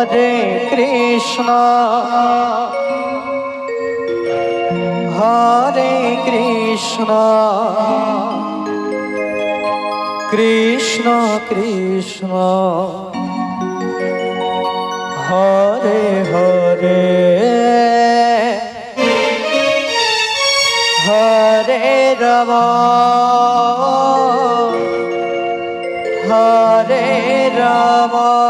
Hare Krishna. Hare Krishna. Krishna Krishna. Hare Hare. Hare ROM. Hare Ram.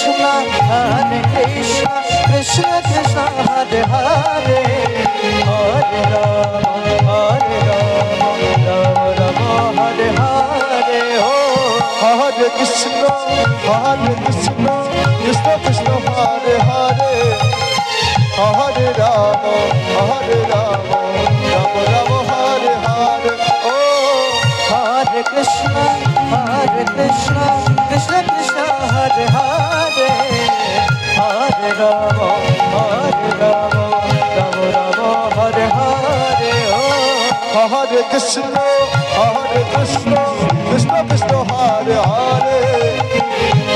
Krishna, Hare Krishna, Krishna Krishna, Hare Hare, Hare Rama, Hare Rama, Rama Rama, Hare Hare, Oh, Hare Krishna Hare Krishna Krishna Krishna Hare Hare Hare Ram Hare Ram Ram Ram Hare Hare O Hare Krishna, Hare Krishna, Krishna Hare Krishna, Hare Krishna, Krishna Krishna, Hare Hare,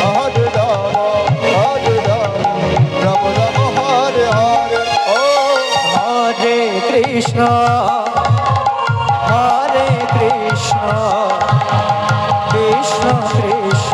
Hare Rama, Hare Rama, Rama Rama, Hare Hare, Oh Hare Krishna, Hare Krishna, Krishna Krishna.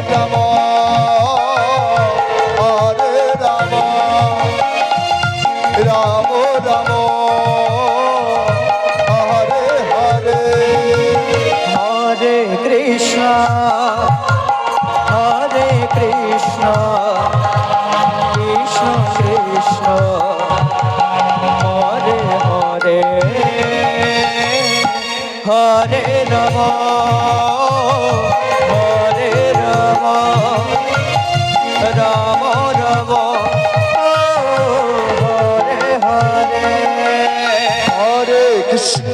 Krishna, Hare Krishna, Krishna Krishna, Hare Hare, Hare Rama, Hare Rama, Rama Rama, Hare Hare. Hare Krishna